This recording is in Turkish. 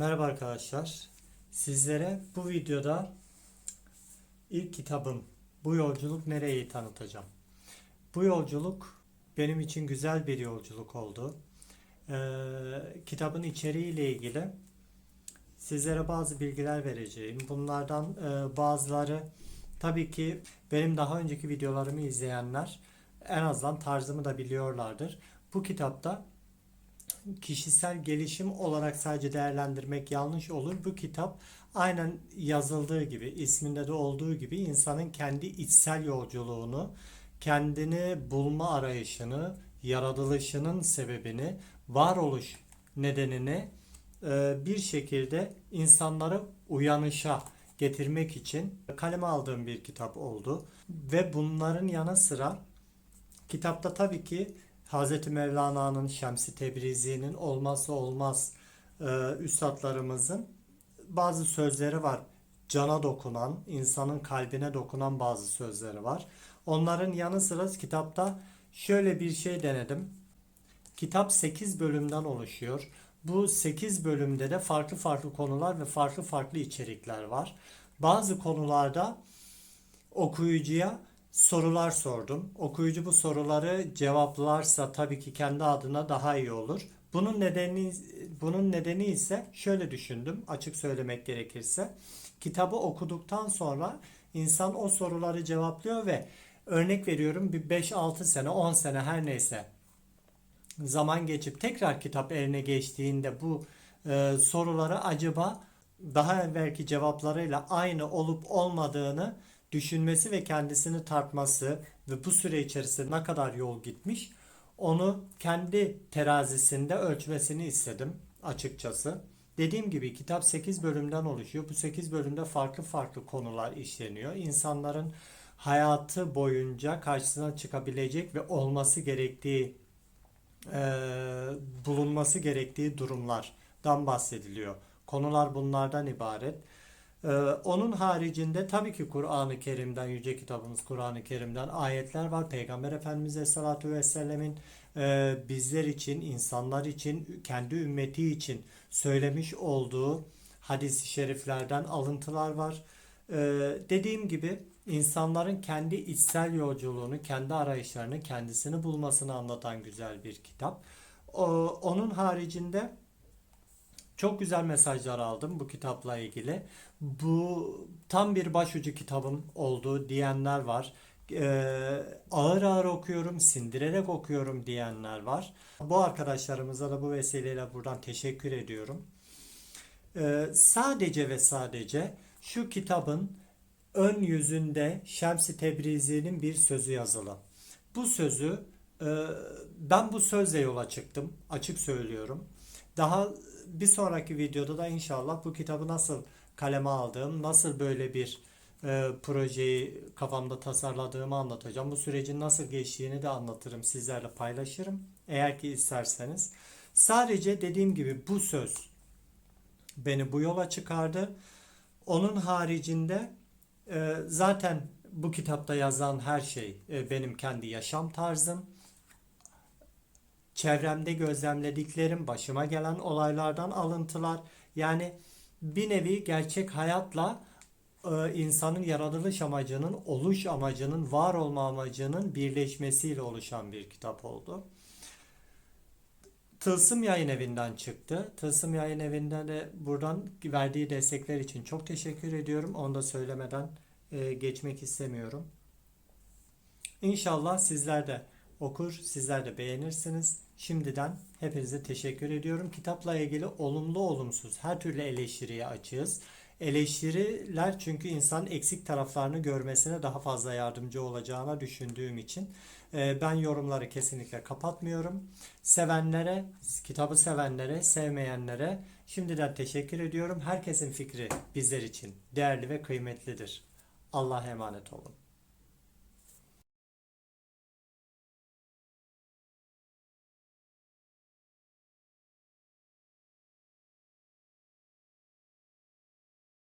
Merhaba arkadaşlar. Sizlere bu videoda ilk kitabım Bu Yolculuk Nereye'yi tanıtacağım. Bu yolculuk benim için güzel bir yolculuk oldu. Ee, kitabın içeriğiyle ilgili sizlere bazı bilgiler vereceğim. Bunlardan e, bazıları tabii ki benim daha önceki videolarımı izleyenler en azından tarzımı da biliyorlardır. Bu kitapta kişisel gelişim olarak sadece değerlendirmek yanlış olur. Bu kitap aynen yazıldığı gibi, isminde de olduğu gibi insanın kendi içsel yolculuğunu, kendini bulma arayışını, yaratılışının sebebini, varoluş nedenini e, bir şekilde insanları uyanışa getirmek için kaleme aldığım bir kitap oldu. Ve bunların yanı sıra kitapta tabii ki Hz. Mevlana'nın, Şems-i Tebrizi'nin olmazsa olmaz e, üstadlarımızın bazı sözleri var. Cana dokunan, insanın kalbine dokunan bazı sözleri var. Onların yanı sıra kitapta şöyle bir şey denedim. Kitap 8 bölümden oluşuyor. Bu 8 bölümde de farklı farklı konular ve farklı farklı içerikler var. Bazı konularda okuyucuya sorular sordum. Okuyucu bu soruları cevaplarsa tabii ki kendi adına daha iyi olur. Bunun nedeni bunun nedeni ise şöyle düşündüm açık söylemek gerekirse. Kitabı okuduktan sonra insan o soruları cevaplıyor ve örnek veriyorum bir 5-6 sene 10 sene her neyse zaman geçip tekrar kitap eline geçtiğinde bu e, soruları acaba daha evvelki cevaplarıyla aynı olup olmadığını düşünmesi ve kendisini tartması ve bu süre içerisinde ne kadar yol gitmiş onu kendi terazisinde ölçmesini istedim açıkçası. Dediğim gibi kitap 8 bölümden oluşuyor. Bu 8 bölümde farklı farklı konular işleniyor. İnsanların hayatı boyunca karşısına çıkabilecek ve olması gerektiği e, bulunması gerektiği durumlardan bahsediliyor. Konular bunlardan ibaret. Ee, onun haricinde tabii ki Kur'an-ı Kerim'den, Yüce Kitabımız Kur'an-ı Kerim'den ayetler var. Peygamber Efendimiz Aleyhisselatü Vesselam'ın e, bizler için, insanlar için, kendi ümmeti için söylemiş olduğu hadis-i şeriflerden alıntılar var. Ee, dediğim gibi insanların kendi içsel yolculuğunu, kendi arayışlarını, kendisini bulmasını anlatan güzel bir kitap. O, onun haricinde çok güzel mesajlar aldım bu kitapla ilgili. Bu tam bir başucu kitabım oldu diyenler var. Ee, ağır ağır okuyorum, sindirerek okuyorum diyenler var. Bu arkadaşlarımıza da bu vesileyle buradan teşekkür ediyorum. Ee, sadece ve sadece şu kitabın ön yüzünde Şems-i Tebrizi'nin bir sözü yazılı. Bu sözü e, ben bu sözle yola çıktım. Açık söylüyorum. Daha bir sonraki videoda da inşallah bu kitabı nasıl kaleme aldığım, nasıl böyle bir e, projeyi kafamda tasarladığımı anlatacağım. Bu sürecin nasıl geçtiğini de anlatırım, sizlerle paylaşırım. Eğer ki isterseniz. Sadece dediğim gibi bu söz beni bu yola çıkardı. Onun haricinde e, zaten bu kitapta yazan her şey e, benim kendi yaşam tarzım çevremde gözlemlediklerim, başıma gelen olaylardan alıntılar. Yani bir nevi gerçek hayatla e, insanın yaratılış amacının, oluş amacının, var olma amacının birleşmesiyle oluşan bir kitap oldu. Tılsım Yayın Evi'nden çıktı. Tılsım Yayın Evi'nden de buradan verdiği destekler için çok teşekkür ediyorum. Onu da söylemeden e, geçmek istemiyorum. İnşallah sizler de okur, sizler de beğenirsiniz. Şimdiden hepinize teşekkür ediyorum. Kitapla ilgili olumlu olumsuz her türlü eleştiriye açığız. Eleştiriler çünkü insan eksik taraflarını görmesine daha fazla yardımcı olacağına düşündüğüm için e, ben yorumları kesinlikle kapatmıyorum. Sevenlere, kitabı sevenlere, sevmeyenlere şimdiden teşekkür ediyorum. Herkesin fikri bizler için değerli ve kıymetlidir. Allah'a emanet olun.